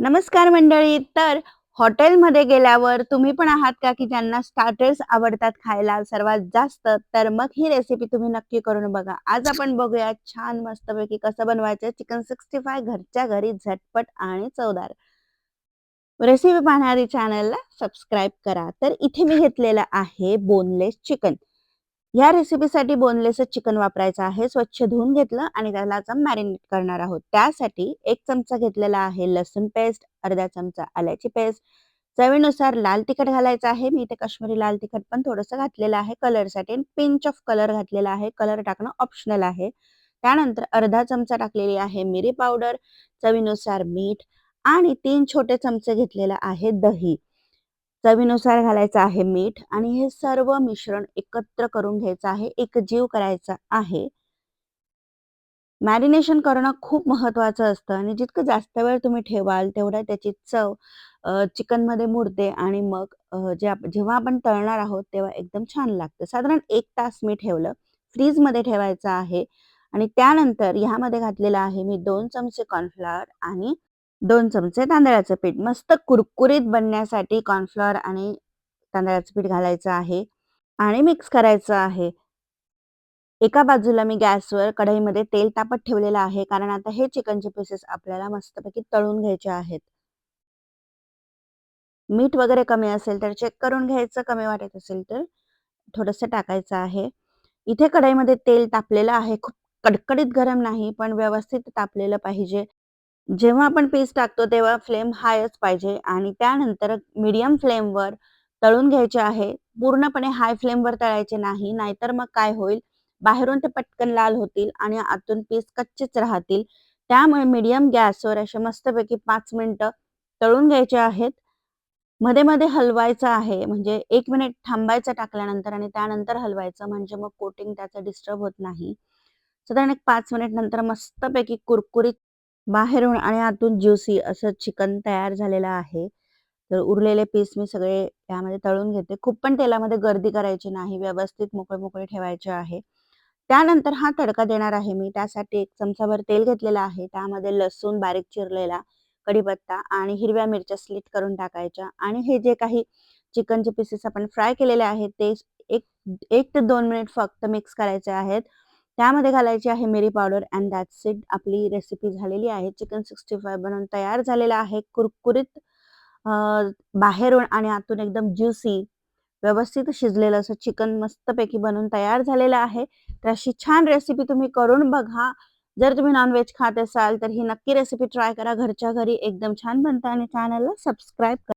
नमस्कार मंडळी. तर हॉटेलमध्ये गेल्यावर तुम्ही पण आहात का की ज्यांना स्टार्टर्स आवडतात खायला सर्वात जास्त? तर मग ही रेसिपी तुम्ही नक्की करून बघा. आज आपण बघूया छान मस्तपैकी कसं बनवायचं? चिकन सिक्स्टी फाय घरच्या घरी झटपट आणि चवदार. रेसिपी पाहणारी चॅनलला सबस्क्राईब करा. तर इथे मी घेतलेलं आहे बोनलेस चिकन या रेसिपीसाठी बोनलेसच चिकन वापरायचं आहे. स्वच्छ धुवून घेतलं आणि त्याला मॅरिनेट करणार आहोत. त्यासाठी एक चमचा घेतलेला आहे लसूण पेस्ट अर्धा चमचा आल्याची पेस्ट चवीनुसार लाल तिखट घालायचं आहे. मी इथे काश्मीरी लाल तिखट पण थोडंसं घातलेलं आहे कलरसाठी पिंच ऑफ कलर घातलेला आहे. कलर टाकणं ऑप्शनल आहे. त्यानंतर अर्धा चमचा टाकलेली आहे मिरी पावडर चवीनुसार मीठ आणि तीन छोटे चमचे घेतलेला आहे दही. चवीनुसार घालायचं आहे मीठ आणि हे सर्व मिश्रण एकत्र करून घ्यायचं आहे एक जीव करायचा आहे. मॅरिनेशन करणं खूप महत्वाचं असतं आणि जितकं जास्त वेळ तुम्ही ठेवाल तेवढ्या त्याची चव चिकनमध्ये मुरते आणि मग जे जेव्हा आपण तळणार आहोत तेव्हा एकदम छान लागतं. साधारण एक तास मी ठेवलं. फ्रीजमध्ये ठेवायचं आहे आणि त्यानंतर ह्यामध्ये घातलेलं आहे मी दोन चमचे कॉर्नफ्लॉवर आणि दोन चमचे तांदळाचं पीठ. मस्त कुरकुरीत बनण्यासाठी कॉर्नफ्लॉवर आणि तांदळाचं पीठ घालायचं आहे आणि मिक्स करायचं आहे. एका बाजूला मी गॅसवर कढईमध्ये तेल तापत ठेवलेलं आहे कारण आता हे चिकनचे पीसेस आपल्याला मस्तपैकी तळून घ्यायचे आहेत. मीठ वगैरे कमी असेल तर चेक करून घ्यायचं कमी वाटत असेल तर थोडस टाकायचं आहे. इथे कढईमध्ये तेल तापलेलं आहे. खूप कडकडीत गरम नाही पण व्यवस्थित तापलेलं पाहिजे. जेव्हा आपण पीस टाकतो तेव्हा फ्लेम हायच पाहिजे. आणि त्यानंतर मीडियम फ्लेमवर तळून घ्यायचे आहे. पूर्णपणे हाय फ्लेमवर तळायचे नाही. नाहीतर मग काय होईल? बाहेरून ते पटकन लाल होतील आणि आतून पीस कच्चेच राहतील. त्यामुळे मीडियम गॅसवर असे मस्तपैकी पाच मिनिटं तळून घ्यायचे आहेत. मध्ये मध्ये हलवायचं आहे. म्हणजे एक मिनिट थांबायचं टाकल्यानंतर आणि त्यानंतर हलवायचं. म्हणजे मग कोटिंग त्याचं डिस्टर्ब होत नाही. साधारण एक पाच मिनिट नंतर मस्तपैकी कुरकुरीत बाहेरून आणि आतून ज्युसी असं चिकन तयार झालेलं आहे. तर उरलेले पीस मी सगळे त्यामध्ये तळून घेते. खूप पण तेलामध्ये गर्दी करायची नाही. व्यवस्थित मोकळे मोकळे ठेवायचे आहे. त्यानंतर हा तडका देणार आहे मी. त्यासाठी एक चमचाभर तेल घेतलेला आहे. त्यामध्ये लसूण बारीक चिरलेला कढीपत्ता आणि हिरव्या मिरच्या स्लिट करून टाकायच्या. आणि हे जे काही चिकनचे पीसेस आपण फ्राय केलेले आहेत ते एक एक ते दोन मिनिट फक्त मिक्स करायचे आहेत. त्यामध्ये घालायची आहे मिरी पावडर अँड दॅट्स इट आपली रेसिपी झालेली आहे. चिकन सिक्स्टी फाय बनवून तयार झालेला आहे. कुरकुरीत बाहेरून आणि आतून एकदम ज्युसी व्यवस्थित शिजलेलं असं चिकन मस्तपैकी बनवून तयार झालेलं आहे. तर अशी छान रेसिपी तुम्ही करून बघा. जर तुम्ही नॉनव्हेज खात असाल तर ही नक्की रेसिपी ट्राय करा. घरच्या घरी एकदम छान बनता आणि चॅनलला सबस्क्राईब करा.